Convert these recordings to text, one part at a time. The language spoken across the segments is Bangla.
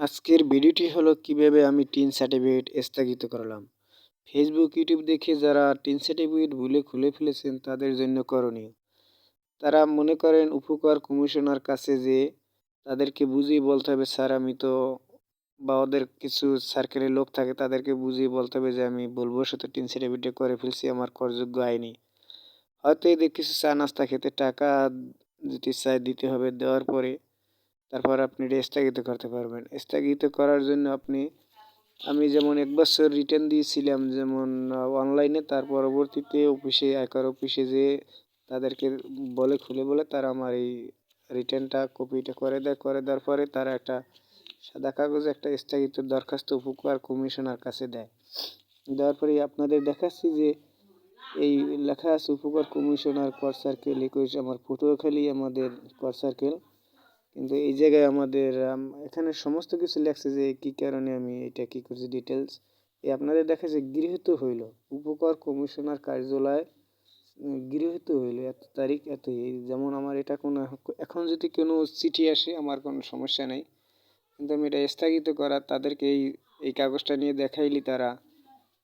আজকের ভিডিওটি হলো কীভাবে আমি টিন সার্টিফিকেট স্থগিত করলাম। ফেসবুক ইউটিউব দেখে যারা টিন সার্টিফিকেট ভুলে খুলে ফেলেছেন তাদের জন্য করণীয়। তারা মনে করেন উপকার কমিশনার কাছে যে তাদেরকে বুঝিয়ে বলতে হবে, স্যার, আমি তো বা ওদের কিছু সার্কেলের লোক থাকে, তাদেরকে বুঝিয়ে বলতে হবে যে আমি বলব সাথে টিন সার্টিফিকেট করে ফেলছি, আমার করযোগ্য আইনি হয়তো এদের কিছু চা নাস্তা খেতে টাকা যদি চাই দিতে হবে। দেওয়ার পরে তারপর আপনি এটা স্থগিত করতে পারবেন। স্থগিত করার জন্য আপনি, আমি যেমন এক বছর রিটার্ন দিয়েছিলাম, যেমন অনলাইনে তার পরবর্তীতে অফিসে আয়কর অফিসে যে তাদেরকে বলে, খুলে বলে, তারা আমার এই রিটার্নটা কপিটা করে দেয়, করে দেওয়ার পরে তারা একটা সাদা কাগজে, একটা স্থগিত দরখাস্ত উপকার কমিশনার কাছে দেয়। দেওয়ার পরে আপনাদের দেখাচ্ছি যে এই লেখা আছে, উপকার কমিশনার কর সার্কেল একুশ, আমার পটুয়াখালী আমাদের কর সার্কেল কিন্তু এই জায়গায় আমাদের এখানে সমস্ত কিছু লেখছে যে কী কারণে আমি এটা কী করছি ডিটেলস এই আপনাদের দেখা যে গৃহীত হইল, উপকার কমিশনার কার্যালয় গৃহীত হইল, এত তারিখ এত যেমন আমার এটা কোনো, এখন যদি কোনো চিঠি আসে, আমার কোনো সমস্যা নেই। কিন্তু আমি এটা স্থগিত করা, তাদেরকে এই এই কাগজটা নিয়ে দেখাইলি তারা,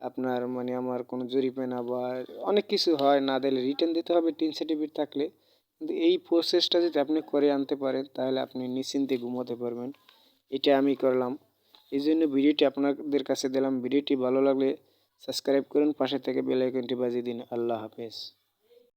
আপনার মানে আমার কোনো জরিমানা বা অনেক কিছু হয়, না দিলে রিটার্ন দিতে হবে টিন সার্টিফিকেট থাকলে। কিন্তু এই প্রসেসটা যদি আপনি করে আনতে পারেন, তাহলে আপনি নিশ্চিন্তে ঘুমোতে পারবেন। এটা আমি করলাম। এই জন্য ভিডিওটি আপনাদের কাছে দিলাম। ভিডিওটি ভালো লাগলে সাবস্ক্রাইব করুন, পাশে থেকে বেল আইকনটি বাজিয়ে দিন। আল্লাহ হাফেজ।